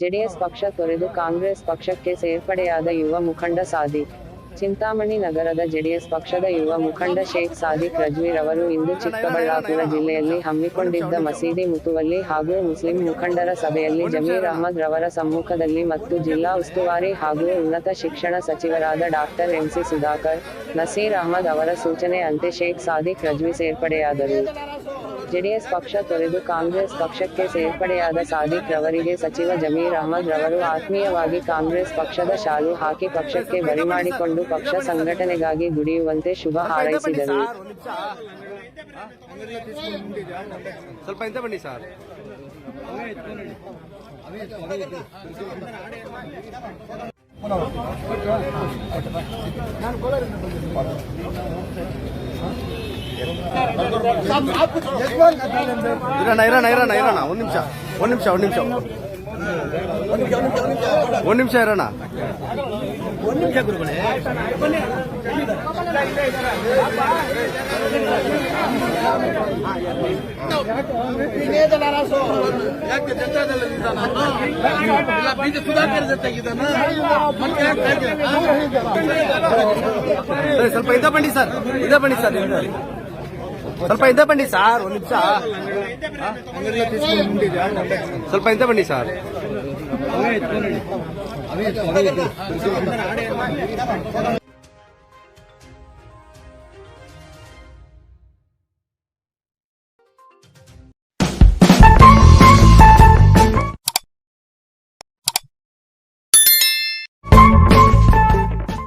JDS ಪಕ್ಷ ತೊರೆದು ಕಾಂಗ್ರೆಸ್ ಪಕ್ಷಕ್ಕೆ ಸೇರ್ಪಡೆಯಾದ ಯುವ ಮುಖಂಡ ಸಾದಿಕ್. ಚಿಂತಾಮಣಿ ನಗರದ ಜೆಡಿಎಸ್ ಪಕ್ಷದ ಯುವ ಮುಖಂಡ ಶೇಖ್ ಸಾದಿಕ್ ರಜ್ವೀರ್ ಅವರು ಇಂದು ಚಿಕ್ಕಬಳ್ಳಾಪುರ ಜಿಲ್ಲೆಯಲ್ಲಿ ಹಮ್ಮಿಕೊಂಡಿದ್ದ ಮಸೀದಿ ಮುತುವಲ್ಲಿ ಹಾಗೂ ಮುಸ್ಲಿಂ ಮುಖಂಡರ ಸಭೆಯಲ್ಲಿ ಜಮೀರ್ ಅಹಮದ್ ರವರ ಸಮ್ಮುಖದಲ್ಲಿ ಮತ್ತು ಜಿಲ್ಲಾ ಉಸ್ತುವಾರಿ ಹಾಗೂ ಉನ್ನತ ಶಿಕ್ಷಣ ಸಚಿವರಾದ ಡಾಕ್ಟರ್ ಎಂಸಿ ಸುಧಾಕರ್, ನಸೀರ್ ಅಹಮದ್ ಅವರ ಸೂಚನೆಯಂತೆ ಶೇಖ್ ಸಾದಿಕ್ ರಜ್ವಿ ಸೇರ್ಪಡೆಯಾದರು. ಜೆಡಿಎಸ್ ಪಕ್ಷ ತೊರೆದು ಕಾಂಗ್ರೆಸ್ ಪಕ್ಷಕ್ಕೆ ಸೇರ್ಪಡೆಯಾದ ಸಾದಿಕ್ ರವರಿಗೆ ಸಚಿವ ಜಮೀರ್ ಅಹಮದ್ ರವರು ಆತ್ಮೀಯವಾಗಿ ಕಾಂಗ್ರೆಸ್ ಪಕ್ಷದ ಶಾಲು ಹಾಕಿ ಪಕ್ಷಕ್ಕೆ ಬರಿಮಾಡಿಕೊಂಡು ಪಕ್ಷ ಸಂಘಟನೆಗಾಗಿ ದುಡಿಯುವಂತೆ ಶುಭ ಹಾರೈಸಿದರು. ಇರೋಣ ಇರೋಣ ಇರೋಣ ಇರೋಣ ಒಂದ್ ನಿಮಿಷ ಒಂದ್ ನಿಮಿಷ ಒಂದ್ ನಿಮಿಷ ಒಂದ್ ನಿಮಿಷ ಇರೋಣ ಯಾಕೆ ಇಲ್ಲ ಸ್ವಲ್ಪ ಇದ್ದ ಬನ್ನಿ ಸರ್, ಇದ್ದ ಬನ್ನಿ ಸರ್ ಇದ್ದ. ಸ್ವಲ್ಪ ಇದ್ದ ಬನ್ನಿ ಸರ್, ಒಂದು ನಿಮಿಷ. ಸ್ವಲ್ಪ ಇಂತ ಬನ್ನಿ ಸರ್.